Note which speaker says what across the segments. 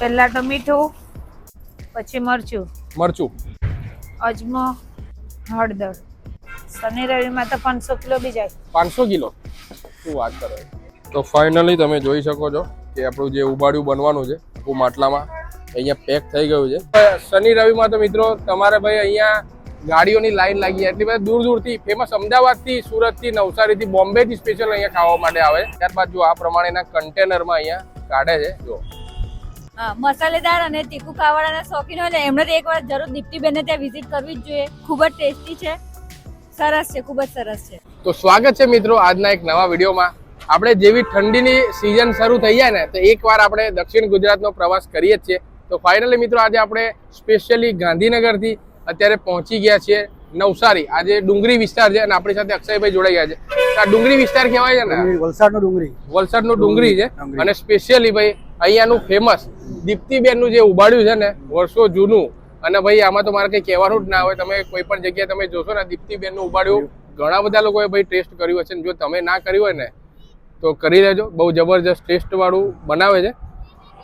Speaker 1: પહેલા તો મીઠું પછી મરચું.
Speaker 2: મરચું.
Speaker 1: અજમો હળદર. શનિ રવિમાં તો પાંચસો કિલો બી જાય.
Speaker 2: પાંચસો કિલો? શું વાત કરો. તો ફાઇનલી તમે જોઈ શકો છો કે આપણું જે ઉબાડ્યું બનવાનું છે આખું માટલામાં અહીંયા પેક થઈ ગયું છે. શનિ રવિમાં તો મિત્રો તમારે ભાઈ અહીંયા ગાડીઓની લાઈન લાગી એટલી બધા દૂર દૂરથી ફેમસ અમદાવાદથી સુરતથી નવસારીથી બોમ્બેથી સ્પેશિયલ અહીંયા ખાવા માટે આવે. ત્યારબાદ જો આ પ્રમાણેના કન્ટેનરમાં અહીંયા કાઢે છે જો.
Speaker 3: મસાલેદાર અને તીખું ખાવાના શોખીન હોય ને એમને તો એકવાર જરૂર દીપ્તિબેનને ત્યાં વિઝિટ કરવી જ જોઈએ. ખૂબ જ ટેસ્ટી છે. સરસ છે ખૂબ જ સરસ છે.
Speaker 2: તો સ્વાગત છે મિત્રો આજના એક નવા વિડીયોમાં. આપણે જેવી ઠંડીની સિઝન શરૂ થઈ જાય ને તો એકવાર આપણે દક્ષિણ ગુજરાતનો પ્રવાસ કરીએ જ છીએ. તો ફાઇનલી મિત્રો આજે આપણે સ્પેશિયલી ગાંધીનગરથી અત્યારે પહોંચી ગયા છીએ નવસારી. આજે ડુંગરી વિસ્તાર છે અને આપણી સાથે અક્ષયભાઈ જોડાઈ ગયા છે. આ ડુંગરી વિસ્તાર કહેવાય છે ને?
Speaker 4: ડુંગળી, વલસાડનો ડુંગળી
Speaker 2: વલસાડનું ડુંગરી છે. અને સ્પેશિયલી ભાઈ અહીંયાનું ફેમસ દીપ્તિબેનનું જે ઉબાડ્યું છે ને, વર્ષો જૂનું. અને ભાઈ, આમાં તો મારે કંઈ કહેવાનું જ ના હોય. તમે કોઈ પણ જગ્યાએ તમે જોશો ને દીપ્તિબેનનું ઉબાડ્યું. ઘણા બધા લોકોએ ભાઈ ટેસ્ટ કર્યું હશે ને. જો તમે ના કર્યું હોય ને, તો કરી લેજો બહુ જબરજસ્ત ટેસ્ટવાળું બનાવે છે.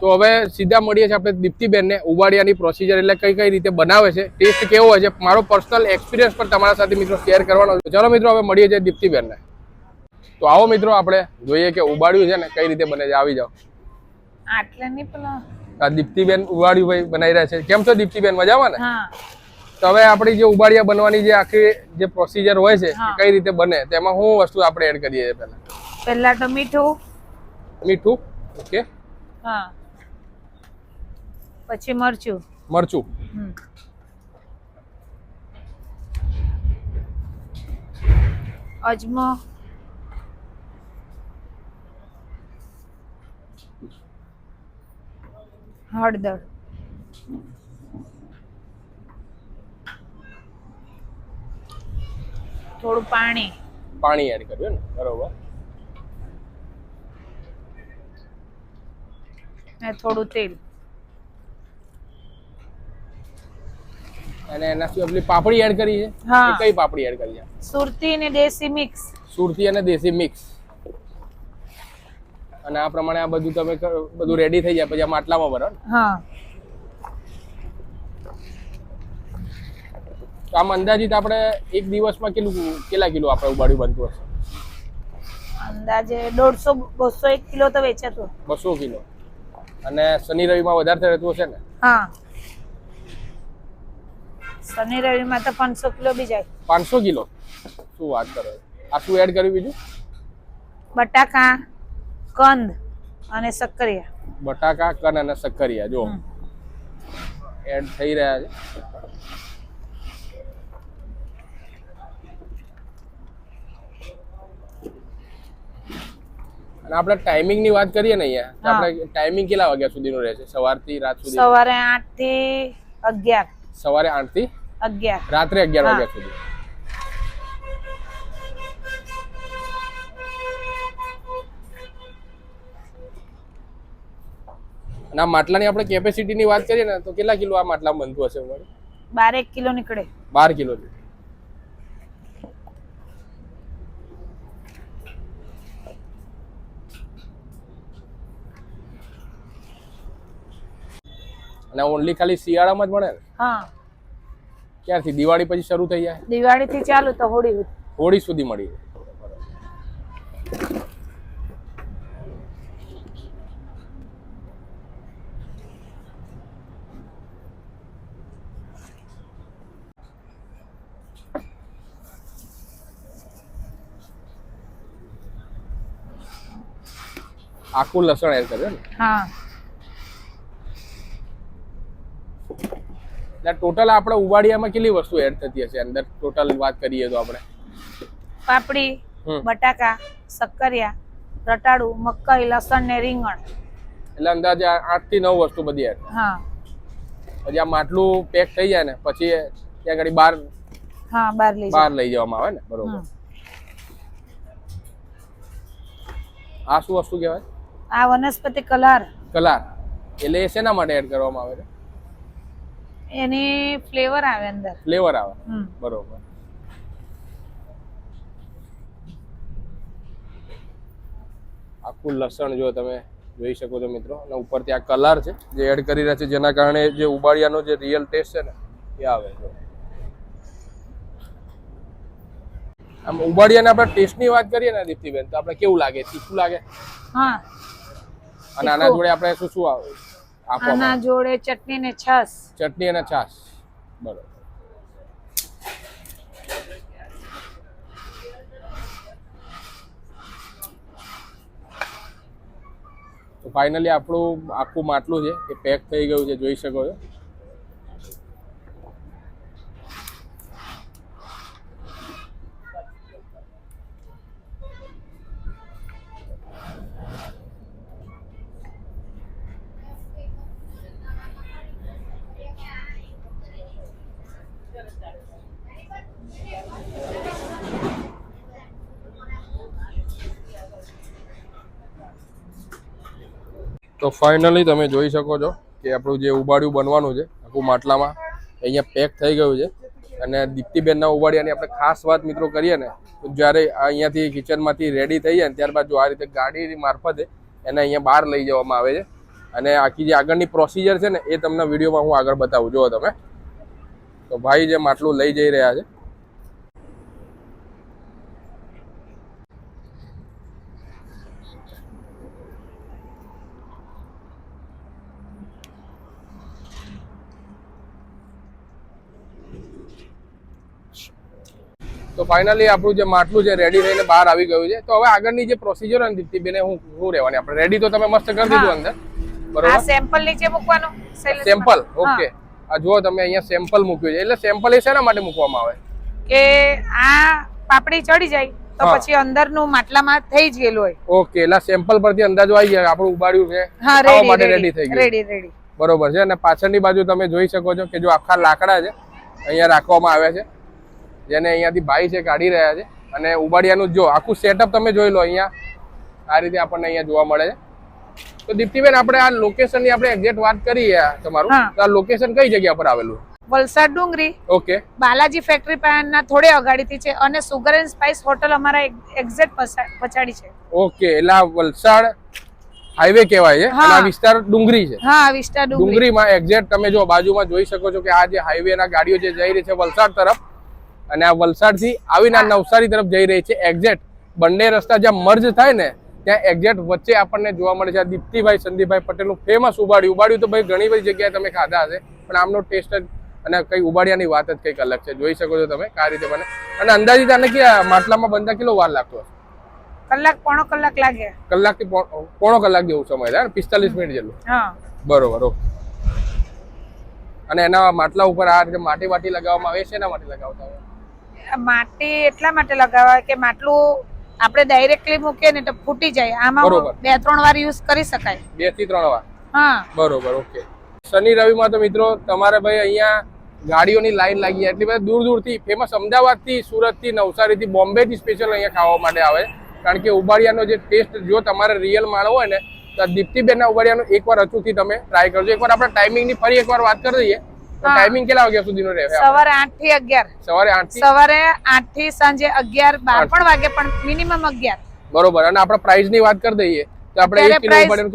Speaker 2: તો હવે સીધા મળીએ છીએ આપણે દીપ્તિબેનને. ઉબાડિયાની પ્રોસિજર એટલે કઈ કઈ રીતે બનાવે છે, ટેસ્ટ કેવો હોય છે મારો પર્સનલ એક્સપિરિયન્સ પણ તમારા સાથે મિત્રો શેર કરવાનો છે. ચલો મિત્રો, હવે મળીએ છીએ દીપ્તિબેનને. તો આવો મિત્રો, આપણે જોઈએ કે ઉબાડ્યું છે ને, કઈ રીતે બને છે. આવી જાઓ.
Speaker 1: આટલે નહીં પેલા
Speaker 2: આ દીપ્તિબેન બનાવી રહ્યા છે. કેમ છો દીપ્તિબેન? મજામાં ને? તો હવે આપણી જે ઉબાડિયા બનવાની જે આખી જે પ્રોસીજર હોય છે કઈ રીતે બને? તેમાં શું વસ્તુ આપણે એડ કરીએ પહેલા.
Speaker 1: પહેલા તો મીઠું.
Speaker 2: મીઠું? ઓકે.
Speaker 1: હા. પછી મરચું.
Speaker 2: મરચું.
Speaker 1: અજમો. હળદર. થોડું પાણી.
Speaker 2: પાણી એડ કર્યું ને બરોબર.
Speaker 1: ને થોડું તેલ.
Speaker 2: અને એના સિવાય પેલી પાપડી એડ કરી છે?
Speaker 1: હા.
Speaker 2: કઈ પાપડી એડ કરી છે?
Speaker 1: સુરતી ને દેશી મિક્સ
Speaker 2: સુરતી અને દેશી મિક્સ અને આ પ્રમાણે આ બધું તમે બધું રેડી થઈ જાય પછી આ માટલામાં ભરો
Speaker 1: હા.
Speaker 2: આમ અંદાજિત આપણે એક દિવસમાં કેટલું કેટલા કિલો આપણે ઉબાડ્યું બનતું હશે?
Speaker 1: અંદાજે દોઢસો બસો એક કિલો તો વેચાતું
Speaker 2: બસો કિલો. અને શનિ રવિમાં વધારે રહેતું હશે ને?
Speaker 1: હા. શનિ રવિમાં તો પાંચસો કિલો બી જાય.
Speaker 2: પાંચસો કિલો? શું વાત કરો. આ શું એડ કર્યું બીજું?
Speaker 1: બટાકા. કંદ અને સક્કરિયા.
Speaker 2: બટાકા કંદ અને સક્કરિયા જો. એડ થઈ રહ્યા છે. અને આપણે ટાઈમિંગની વાત કરીએ ને અહીંયા આપણે ટાઈમિંગ કેટલા વાગ્યા સુધીનું રહેશે? સવારથી રાત સુધી
Speaker 1: સવારે આઠથી અગિયાર.
Speaker 2: સવારે આઠથી
Speaker 1: અગિયાર.
Speaker 2: રાત્રે અગિયાર
Speaker 1: હા.
Speaker 2: વાગ્યા સુધી. અને આ માટલાની આપણે કેપેસિટીની વાત કરીએ ને તો કેટલા કિલો આ માટલા બનતું હશે અમારે?
Speaker 1: બારેક કિલો નીકળે.
Speaker 2: બાર કિલો અને ઓનલી ખાલી શિયાળામાં જ મળે ને?
Speaker 1: હા.
Speaker 2: ક્યારથી? દિવાળી પછી શરૂ થઈ જાય?
Speaker 1: દિવાળી થી ચાલુ તો હોળી
Speaker 2: હોળી સુધી મળી જાય. આખું લસણ એડ કર્યું ને?
Speaker 1: હા.
Speaker 2: એટલે ટોટલ આપણે ઉબાડિયામાં કેટલી વસ્તુ એડ થતી હશે? અંદર ટોટલ વાત કરીએ તો આપણે.
Speaker 1: પાપડી બટાકા સક્કરિયા રટાડું મકાઈ લસણ ને રીંગણ.
Speaker 2: એટલે અંદાજે આઠથી નવ વસ્તુ બધી એડ
Speaker 1: હા.
Speaker 2: પછી આ માટલું પેક થઈ જાય ને પછી ત્યાં ઘડી બહાર
Speaker 1: હા બાર લઈ
Speaker 2: બહાર લઈ જવામાં આવે ને બરોબર. આ શું વસ્તુ કહેવાય?
Speaker 1: આ વનસ્પતિ કલર.
Speaker 2: કલર. એટલે એ શેના માટે એડ કરવામાં આવે છે?
Speaker 1: એની ફ્લેવર આવે અંદર.
Speaker 2: ફ્લેવર આવે. બરોબર. આખું લસણ જો તમે જોઈ શકો છો મિત્રો અને ઉપરથી આ કલર છે જે એડ કરી રહ્યા છે જેના કારણે જે ઉબાડિયાનો જે રિયલ ટેસ્ટ છે ને એ આવે છે. આમ ઉબાળિયાના આપણે ટેસ્ટની વાત કરીએ ને દીપ્તિબેન તો આપણે કેવું લાગે? તીખું લાગે?
Speaker 1: હા.
Speaker 2: અને આના જોડે આપણે શું શું આવે
Speaker 1: આના જોડે ચટણી ને છાસ
Speaker 2: ચટણી અને છાશ. બરોબર. તો ફાઇનલી આપણું આખું માટલું છે એ પેક થઈ ગયું છે જોઈ શકો છો. તો ફાઇનલી તમે જોઈ શકો છો કે આપણું જે ઉબાડિયું બનવાનું છે, આખું માટલામાં અહીંયા પેક થઈ ગયું છે. અને દીપ્તિબેનના ઉબાડિયાની આપણે ખાસ વાત મિત્રો કરીએ ને, તો જ્યારે અહીંયાથી કિચનમાંથી રેડી થઈ જાય ને ત્યારબાદ જો આ રીતે ગાડી મારફતે એને અહીંયા બહાર લઈ જવામાં આવે છે. અને આખી જે આગળની પ્રોસિજર છે ને, એ તમને વિડીયોમાં હું આગળ બતાવું. જુઓ તમે. તો ભાઈ જે માટલું લઈ જઈ રહ્યા છે ફાઇનલી આપણું જે માટલું છે રેડી થઈને બહાર આવી ગયું છે. તો હવે આગળની જે પ્રોસિજર અને દીપ્તિબેને હું શું રહેવાની. આપણે રેડી તો તમે મસ્ત કરી દીધું અંદર.
Speaker 1: આ
Speaker 2: બરોબર
Speaker 1: સેમ્પલ નીચે મૂકવાનું?
Speaker 2: સેમ્પલ ઓકે આ જુઓ તમે અહીંયા સેમ્પલ મૂક્યું છે. એટલે સેમ્પલ એ શેના માટે મૂકવામાં આવે?
Speaker 1: કે આ પાપડી ચડી જાય તો
Speaker 2: હા.
Speaker 1: પછી અંદરનું માટલામાં થઈ જ ગયેલું હોય.
Speaker 2: ઓકે એટલે સેમ્પલ પરથી અંદાજો આવી જાય. આપણું ઉબાડ્યું છે.
Speaker 1: હા
Speaker 2: ખાવા માટે
Speaker 1: રેડી
Speaker 2: થઈ ગયું
Speaker 1: રેડી રેડી
Speaker 2: બરોબર છે. અને પાછળની બાજુ તમે જોઈ શકો છો કે જો આખા લાકડા છે અહીંયા રાખવામાં આવ્યા છે. જેને અહીંયાથી ભાઈ છે કાઢી રહ્યા છે. અને ઉબાડિયાનું જો આખું સેટઅપ તમે જોઈ લો અહીંયા. આ રીતે આપણને અહીંયા જોવા મળે છે. તો દીપ્તિબેન આપણે આ લોકેશનની આપણે એક્ઝેક્ટ વાત કરીએ તમારું. તો આ લોકેશન કઈ જગ્યા પર આવેલું?
Speaker 1: વલસાડ ડુંગરી.
Speaker 2: ઓકે.
Speaker 1: બાલાજી ફેક્ટરી પાસેના થોડે અગાડીથી છે અને સુગર એન્ડ સ્પાઇસ હોટલ અમારા એક્ઝેક્ટ પછાડી છે.
Speaker 2: ઓકે એટલે વલસાડ હાઈવે કહેવાય છે. અને આ વિસ્તાર ડુંગરી છે.
Speaker 1: હા વિસ્તાર ડુંગરી.
Speaker 2: ડુંગરીમાં એક્ઝેક્ટ તમે જો બાજુમાં જોઈ શકો છો કે આ જે હાઈવે ના ગાડીઓ જે જઈ રહી છે વલસાડ તરફ અને આ વલસાડથી આવીને આ નવસારી તરફ જઈ રહી છે. એક્ઝેક્ટ બંને રસ્તા જ્યાં મર્જ થાય ને ત્યાં એક્ઝેક્ટ વચ્ચે આપણને જોવા મળે છે આ દીપ્તિભાઈ સંદીપભાઈ પટેલનું ફેમસ ઉબાડ્યું. ઉબાડ્યું તો ભાઈ ઘણી બધી જગ્યાએ તમે ખાધા હશે પણ આમનો ટેસ્ટ જ અને કઈ ઉબાડિયાની વાત જ કંઈક અલગ છે. જોઈ શકો છો તમે કઈ રીતે બને. અને અંદાજિત આને કે આ માટલામાં બનતા કેટલો વાર લાગતો હશે?
Speaker 1: કલાક પોણો કલાક લાગે.
Speaker 2: કલાકથી પોણો પોણો કલાક જેવું સમય થાય પિસ્તાલીસ મિનિટ જેટલું. બરોબર અને એના માટલા ઉપર આ રીતે માટી વાટી લગાવવામાં આવે છે? એના માટે લગાવતા હોય?
Speaker 1: માટી એટલા માટે લગાવવા કે માટલું આપણે ડાયરેક્ટલી મૂકીએ ને તો ફૂટી જાય. આમાં
Speaker 2: બરોબર.
Speaker 1: બે ત્રણ વાર યુઝ કરી શકાય.
Speaker 2: બેથી ત્રણ વાર.
Speaker 1: હા.
Speaker 2: બરોબર ઓકે શનિ રવિમાં તો મિત્રો તમારે ભાઈ અહીંયા ગાડીઓની લાઈન લાગી એટલી બધા દૂર દૂરથી ફેમસ અમદાવાદથી સુરતથી નવસારીથી બોમ્બેથી સ્પેશિયલ અહીંયા ખાવા માટે આવે. કારણ કે ઉબાડિયાનો જે ટેસ્ટ જો તમારે રિયલ માણવો હોય ને તો દીપ્તિબેનના ઉબાડિયાનો એકવાર અચૂકથી તમે ટ્રાય કરજો. એકવાર આપણે ટાઈમિંગની ફરી એકવાર વાત કરી દઈએ. ટાઈમિંગ કેટલા વાગ્યા સુધીનો રહે
Speaker 1: સવારે 8 થી અગિયાર.
Speaker 2: સવારે 8 થી
Speaker 1: સવારે 8 થી સાંજે અગિયાર બાર
Speaker 2: આઠ.
Speaker 1: પણ વાગે પણ મિનિમમ અગિયાર.
Speaker 2: બરોબર અને આપણે પ્રાઇસની વાત કરી દઈએ તો આપણે એક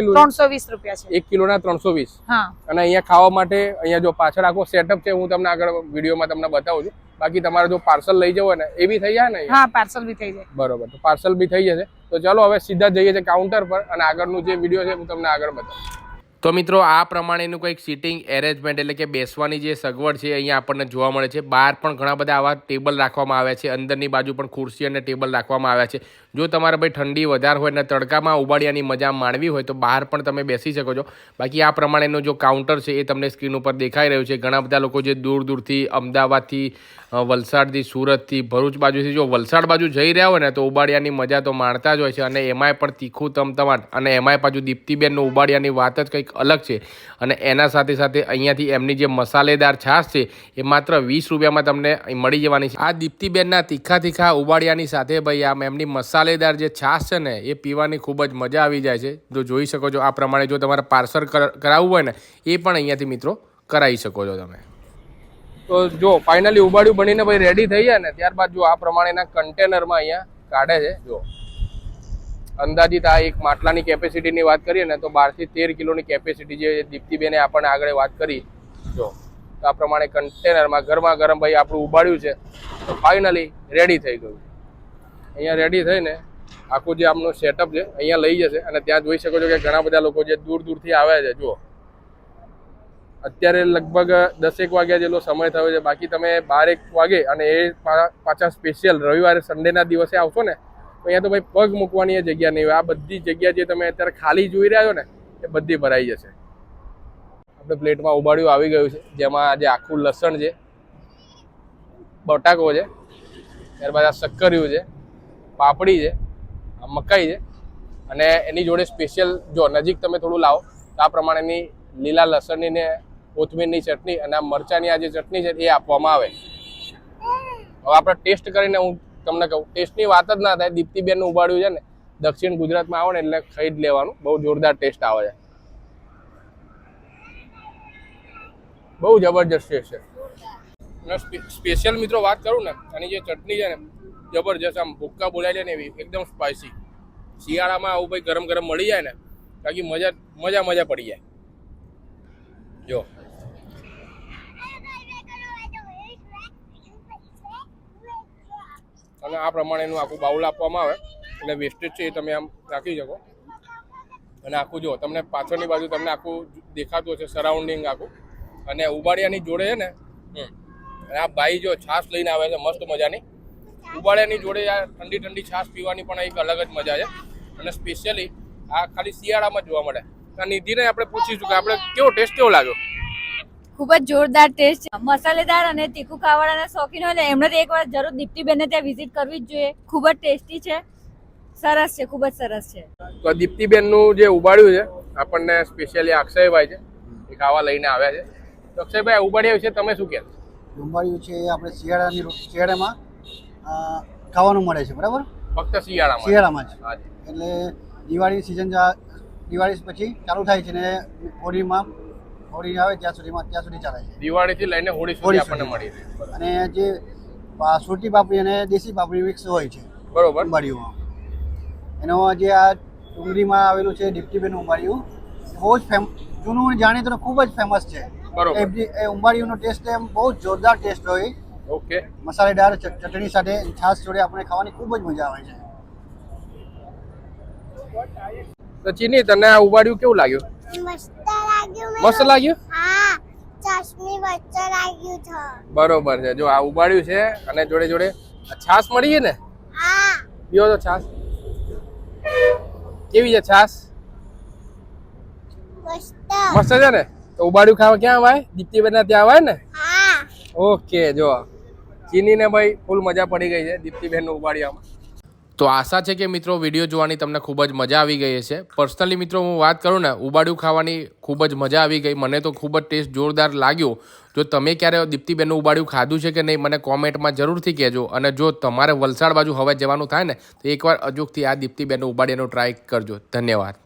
Speaker 2: કિલો
Speaker 1: ત્રણસો વીસ રૂપિયા છે.
Speaker 2: 1 કિલો ના 320
Speaker 1: હા.
Speaker 2: અને અહીંયા ખાવા માટે અહીંયા જો પાછળ આખો સેટઅપ છે હું તમને આગળ વિડીયોમાં તમને બતાવું છું. બાકી તમારે જો પાર્સલ લઈ જવું હોય ને એ બી થઈ જાય ને
Speaker 1: હા પાર્સલ બી થઈ જાય.
Speaker 2: બરોબર તો પાર્સલ બી થઈ જશે. તો ચાલો હવે સીધા જઈએ છીએ કાઉન્ટર પર અને આગળનું જે વીડિયો છે હું તમને આગળ બતાવું. તો મિત્રો, આ પ્રમાણેનું કંઈક સિટિંગ એરેન્જમેન્ટ એટલે કે બેસવાની જે સગવડ છે, અહીંયા આપણને જોવા મળે છે. બહાર પણ ઘણા બધા આવા ટેબલ રાખવામાં આવ્યા છે. અંદરની બાજુ પણ ખુરશી અને ટેબલ રાખવામાં આવ્યા છે. જો તમારે ભાઈ ઠંડી વધારે હોય અને તડકામાં ઉબાડિયાની મજા માણવી હોય તો બહાર પણ તમે બેસી શકો છો. બાકી આ પ્રમાણેનો જો કાઉન્ટર છે એ તમને સ્ક્રીન ઉપર દેખાઈ રહ્યું છે. ઘણા બધા લોકો જે દૂર દૂરથી અમદાવાદથી વલસાડથી, સુરતથી, ભરૂચ બાજુથી જો વલસાડ બાજુ જઈ રહ્યા હોય ને તો ઉબાડિયાની મજા તો માણતા જ હોય છે અને એમાંય પણ તીખું તમતમાટ અને એમાંય પાછું દીપ્તિબેનનું ઉબાડિયાની વાત જ કંઈક અલગ છે. અને એના સાથે સાથે અહીંયાથી એમની જે મસાલેદાર છાશ છે એ માત્ર વીસ રૂપિયામાં તમને મળી જવાની છે. આ દીપ્તિબેનના તીખા તીખા ઉબાડિયાની સાથે ભાઈ આમ એમની મસાલેદાર જે છાશ છે ને, એ પીવાની ખૂબ જ મજા આવી જાય છે. જો જોઈ શકો છો, આ પ્રમાણે જો તમારે પાર્સલ કરાવવું હોય ને, એ પણ અહીંયાથી મિત્રો કરાવી શકો છો તમે. તો જો ફાઇનલી ઉબાડ્યું બનીને ભાઈ રેડી થઈ જાય ને, ત્યારબાદ જો આ પ્રમાણેના કન્ટેનરમાં અહીંયા કાઢે છે. જો, અંદાજિત આ એક માટલાની કેપેસિટીની વાત કરીએ ને, તો બારથી તેર કિલોની કેપેસિટી જે દીપ્તિબેને આપણને આગળ વાત કરી. જો આ પ્રમાણે કન્ટેનરમાં ગરમા ગરમ ભાઈ આપણું ઉબાડ્યું છે. તો ફાઇનલી રેડી થઈ ગયું. અહીંયા રેડી થઈને આખું જે આમનું સેટઅપ છે, અહીંયા લઈ જશે અને ત્યાં જોઈ શકો છો કે ઘણા બધા લોકો જે દૂર દૂરથી આવ્યા છે, જુઓ. અત્યારે લગભગ દસેક વાગ્યા જેટલો સમય થયો છે. બાકી તમે બારેક વાગે અને એ પાછા સ્પેશિયલ રવિવારે સન્ડેના દિવસે આવશો ને, તો અહીંયા તો ભાઈ પગ મૂકવાની જગ્યા નહીં આ બધી જગ્યા જે તમે અત્યારે ખાલી જોઈ રહ્યા છો ને, એ બધી ભરાઈ જશે. આપણે પ્લેટમાં ઉબાડ્યું આવી ગયું છે, જેમાં આજે આખું લસણ છે, બટાકો છે, ત્યારબાદ આ શક્કરિયું છે. પાપડી છે મકાઈ છે અને એની જોડે સ્પેશિયલ જો નજીક તમે થોડું લાવો, તો આ પ્રમાણેની લીલા લસણની ને કોથમીરની ચટણી અને આ મરચાની આ જે ચટણી છે એ આપવામાં આવે. હવે આપણે ટેસ્ટ કરીને હું તમને કહું, ટેસ્ટની વાત જ ના થાય, દીપ્તિબેનનું ઉબાડ્યું છે ને, દક્ષિણ ગુજરાતમાં આવો ને એટલે ખાઈ લેવાનું, બહુ જોરદાર ટેસ્ટ આવે છે. બહુ જબરજસ્ત છે. સ્પેશિયલ મિત્રો વાત કરું ને, આની જે ચટણી છે ને જબરજસ્ત આમ ભૂક્કા બોલાય છે ને એવી એકદમ સ્પાઇસી શિયાળામાં આવું ભાઈ ગરમ ગરમ મળી જાય ને બાકી મજા મજા મજા પડી જાય. જો. અને આ પ્રમાણેનું આખું બાઉલ આપવામાં આવે એટલે વેસ્ટેજ છે એ તમે આમ રાખી શકો. અને આખું જો તમને પાછળની બાજુ તમને આખું દેખાતું હશે સરાઉન્ડિંગ આખું. અને ઉબાડિયાની જોડે છે ને. અને આ ભાઈ જો છાશ લઈને આવે છે મસ્ત મજાની. ઉબાડિયાની જોડે આ ઠંડી ઠંડી છાશ પીવાની પણ એક અલગ જ મજા છે. અને સ્પેશિયલી આ ખાલી શિયાળામાં જોવા મળે. આ નિધિને આપણે પૂછીશું કે આપણે કેવો ટેસ્ટ કેવો લાગ્યો?
Speaker 3: ખૂબ જ જોરદાર ટેસ્ટ છે. મસાલેદાર અને તીખું ખાવાના શોખીન હોય ને એમને તો એકવાર જરૂર દીપ્તિબેનને ત્યાં વિઝિટ કરવી જ જોઈએ. ખૂબ જ ટેસ્ટી છે. સરસ છે ખૂબ જ સરસ છે.
Speaker 2: તો દીપ્તિબેનનું જે ઉબાળ્યું છે આપણને સ્પેશિયલી અક્ષયભાઈ છે એ ખાવા લઈને આવ્યા છે. તો અક્ષયભાઈ ઉબાળ્યા ઉબાડ્યા વિશે તમે શું કહેશો?
Speaker 4: ઉબાળ્યું છે આપણે શિયાળાની શિયાળામાં ખાવાનું મળે છે બરાબર?
Speaker 2: ફક્ત શિયાળામાં.
Speaker 4: શિયાળામાં જ. એટલે દિવાળી સિઝન દિવાળી પછી ચાલુ થાય છે ને હોળીમાં હોળી આવે ત્યાં સુધીમાં ત્યાં સુધી ચાલે છે.
Speaker 2: દિવાળીથી લઈને હોળી સુધી આપણને મળી રહે.
Speaker 4: અને જે સુરતી પાપડી અને દેશી પાપડી મિક્સ હોય છે
Speaker 2: બરોબર.
Speaker 4: ઉંબાડિયુંમાં એનો જે આ ડુંગળીમાં આવેલું છે દીપ્તિબેન ઉંબાડિયું બહુ જ ફેમ જૂનું જાણીતું ખૂબ જ ફેમસ છે.
Speaker 2: બરોબર.
Speaker 4: એ ઉંબાડિયુંનો ટેસ્ટ એમ બહુ જ જોરદાર ટેસ્ટ હોય.
Speaker 2: ઓકે.
Speaker 4: મસાલેદાર ચટણી સાથે છાશ જોડે આપણે ખાવાની ખૂબ જ મજા આવે છે.
Speaker 2: તો ચીની તને આ ઉબાડ્યું કેવું લાગ્યું?
Speaker 5: મસ્ત લાગ્યું
Speaker 2: મસ્ત લાગ્યું?
Speaker 5: હા ચટણી વચ્ચે લાગ્યું છે.
Speaker 2: બરોબર છે. જો આ ઉબાડ્યું છે અને જોડે જોડે આ છાશ મળી ને? પીઓ તો છાશ. કેવી છે છાશ?
Speaker 5: મસ્ત.
Speaker 2: મસ્ત છે ને? તો ઉબાડ્યું ખાવા ક્યાં આવે? દીપ્તિબેન ત્યાં આવે ને? ઓકે જો. ચીનીને ભાઈ ફૂલ મજા પડી ગઈ છે દીપ્તિબહેનનું ઉપાડિયામાં. તો આશા છે કે મિત્રો વીડિયો જોવાની તમને ખૂબ જ મજા આવી ગઈ હશે. પર્સનલી મિત્રો હું વાત કરું ને, ઉબાડ્યું ખાવાની ખૂબ જ મજા આવી ગઈ. મને તો ખૂબ જ ટેસ્ટ જોરદાર લાગ્યો. જો તમે ક્યારે દીપ્તિબેનનું ઉબાડ્યું ખાધું છે કે નહીં, મને કોમેન્ટમાં જરૂરથી કહેજો. અને જો તમારે વલસાડ બાજુ હવે જવાનું થાય ને, તો એકવાર અજુકથી આ દીપ્તિબેનનું ઉબાડીનો ટ્રાય કરજો. ધન્યવાદ.